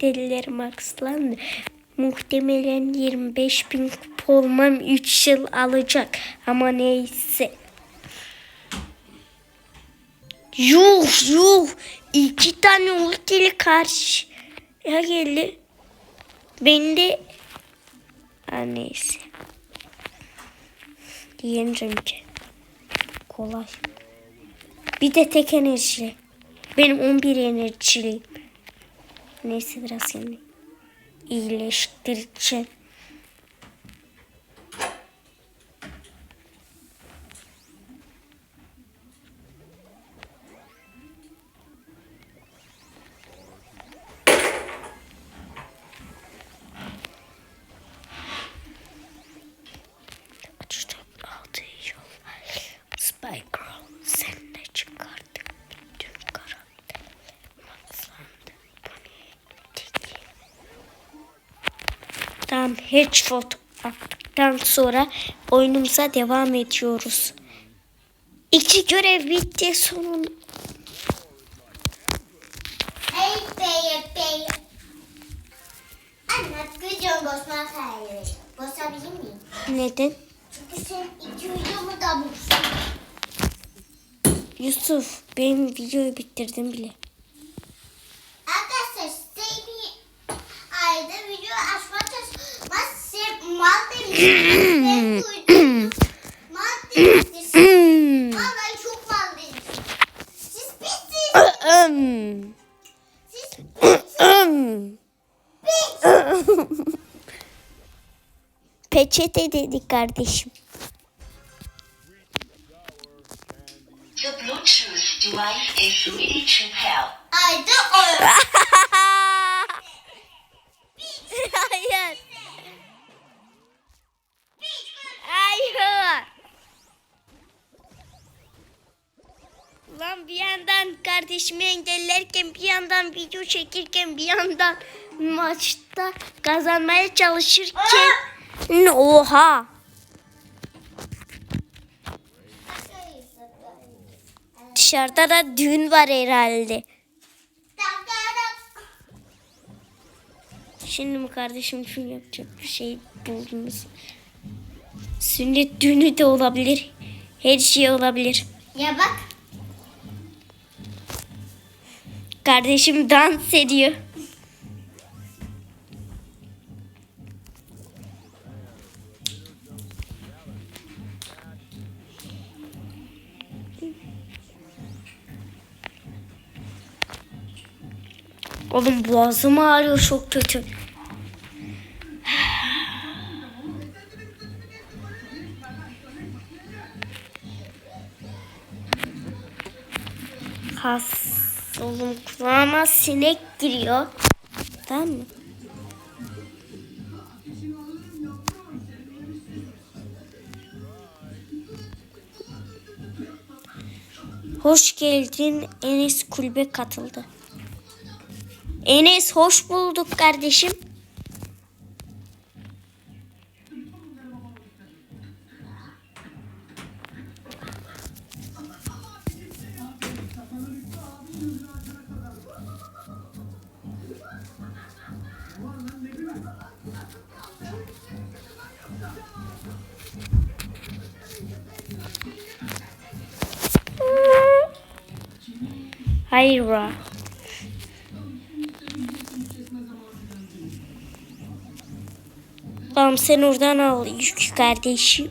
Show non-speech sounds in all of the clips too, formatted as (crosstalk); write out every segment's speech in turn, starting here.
Deliler maxlandı. Muhtemelen 25 bin kupa olmam 3 yıl alacak. Ama neyse. Yuh yuh. İki tane ultili karşıya geldi. Ben de ha, neyse. Yeneceğim ki. Kolay. Bir de tek enerji. Benim 11 enerjiliyim. Neyse biraz yani. Tamam headshot attıktan sonra oyunumuza devam ediyoruz. İki görev bitti sonunda. Hey bey bey. Anne videonu bozma hayır. Bozabilir miyim? Neden? Çünkü sen iki videomu da bulsun. Yusuf benim videoyu bitirdim bile. Peçete dedik kardeşim. The Bluetooth device is ready to pair. Ayda o. Hayır. Hayır. Lan bir yandan kardeşimi engellerken bir yandan video çekirken bir yandan maçta kazanmaya çalışırken oha dışarıda da düğün var herhalde. Şimdi mi kardeşim şunu yapacak bir şey buldunuz. Sünnet düğünü de olabilir. Her şey olabilir. Ya bak. Kardeşim dans ediyor. Oğlum boğazım ağrıyor çok kötü. Has. Oğlum kulağıma sinek giriyor. Tamam mı? Hoş geldin. Enes kulübe katıldı. Enes hoş bulduk kardeşim. Hayra. Tamam sen oradan al yük kardeşim.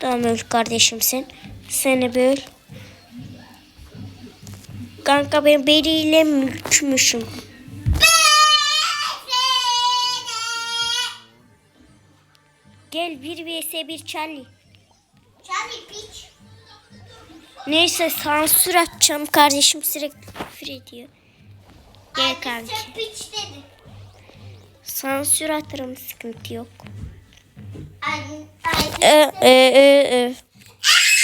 Tamam öl kardeşim sen. Seni böl. Kanka ben biriyle mülkmüşüm. Gel 1 vs 1 Charlie. Charlie piç. Neyse sansür atacağım. Kardeşim sürekli küfür ediyor. Gel Ay, kanki. Sen piç dedi. Sansür atarım sıkıntı yok. Ay, ö, ö, ö.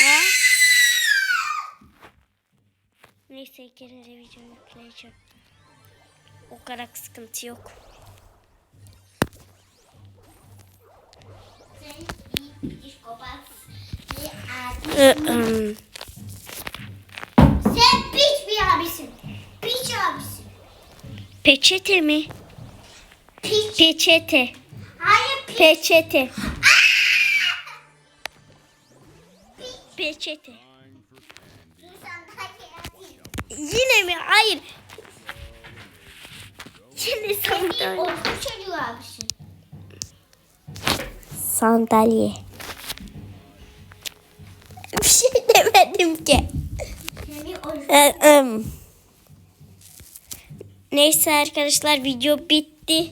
Ha? Neyse gene de video yükleyeceğim. O kadar sıkıntı yok. Sen piç bir abisin. Piç abisin. peçete mi? Piç. Peçete. Hayır piç. Peçete. Peçete. Yine mi? Hayır. Yine sandalye. Sandalye. (laughs) Bir şey demedim ki. Ee. Neyse arkadaşlar video bitti.